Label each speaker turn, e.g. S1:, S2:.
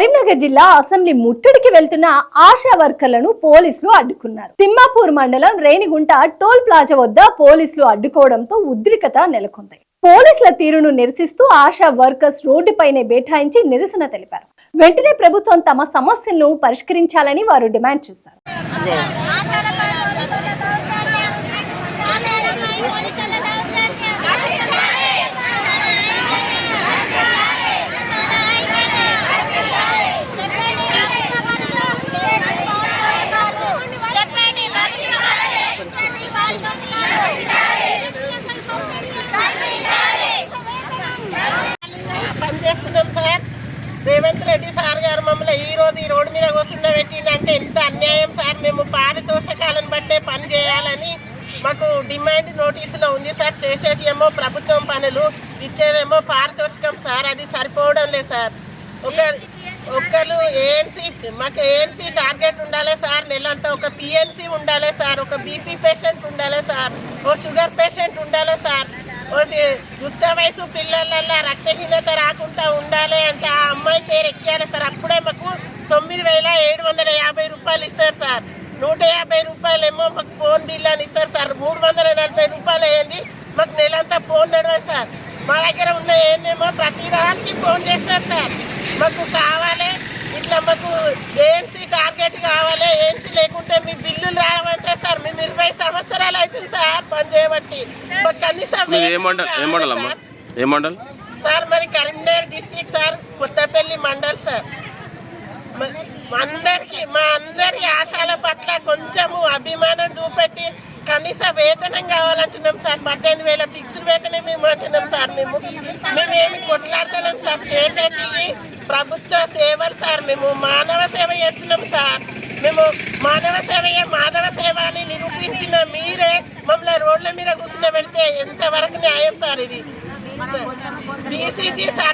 S1: కరీంనగర్ జిల్లా అసెంబ్లీ ముట్టడికి వెళ్తున్న ఆశా వర్కర్లను పోలీసులు అడ్డుకున్నారు. తిమ్మాపూర్ మండలం రేణిగుంట టోల్ ప్లాజా వద్ద పోలీసులు అడ్డుకోవడంతో ఉద్రిక్తత నెలకొంది. పోలీసుల తీరును నిరసిస్తూ ఆశా వర్కర్స్ రోడ్డుపైనే బైఠాయించి నిరసన తెలిపారు. వెంటనే ప్రభుత్వం తమ సమస్యలను పరిష్కరించాలని వారు డిమాండ్ చేశారు.
S2: పెట్టిండంటే ఎంత అన్యాయం సార్? మేము పారితోషకాలను బట్టే పని చేయాలని మాకు డిమాండ్ నోటీసులో ఉంది సార్. చేసేటియేమో ప్రభుత్వం పనులు ఇచ్చేదేమో పారితోషికం సార్. అది సరిపోవడం లేదు సార్. ఒక ఒక్కరు ఏఎన్సీ మాకు ఏఎన్సీ టార్గెట్ ఉండాలి సార్. నెలంతా ఒక పిఎన్సీ ఉండాలి సార్. ఒక బీపీ పేషెంట్ ఉండాలి సార్. ఓ షుగర్ పేషెంట్ ఉండాలి సార్. ఓ యుద్ధ యుక్త వయసు పిల్లలల్లో రక్తహీనత రాకుండా ఉండాలి అంటే ఆ అమ్మాయి పేరు ఎక్కాలి సార్. అప్పుడే తొమ్మిది వేల ఏడు వందల యాభై రూపాయలు ఇస్తారు సార్. నూట యాభై రూపాయలు ఏమో మాకు ఫోన్ బిల్ అని ఇస్తారు సార్. మూడు వందల నలభై రూపాయలు అయ్యింది. మాకు నెలంతా ఫోన్ నడవదు సార్. మా దగ్గర ఉన్న ఏందేమో ప్రతి దానికి ఫోన్ చేస్తారు సార్. మాకు కావాలి. ఇట్లా మాకు ఏఎన్సీ టార్గెట్ కావాలి. ఏఎన్సీ లేకుంటే మీ బిల్లులు రావంటే సార్. మేము ఇరవై సంవత్సరాలు అవుతుంది సార్ పని చేయబట్టి. మాకు కనీసం సార్. మాది Karimnagar district sir Kothapalli mandal sir. అందరికి మా అందరి ఆశల పట్ల కొంచెము అభిమానం చూపెట్టి కనీస వేతనం కావాలంటున్నాం సార్. పద్దెనిమిది వేల ఫిక్స్డ్ వేతనం మేము అంటున్నాం సార్ మేము. మేము ఏమి సార్. చేసేటివి ప్రభుత్వ సేవలు సార్. మేము మానవ సేవ చేస్తున్నాం సార్. మేము మానవ సేవయే మాధవ సేవ అని నిరూపించిన మీరే మమ్మల్ని రోడ్ల మీద కూర్చున్న పెడితే ఎంతవరకు న్యాయం సార్ ఇది? BCG sir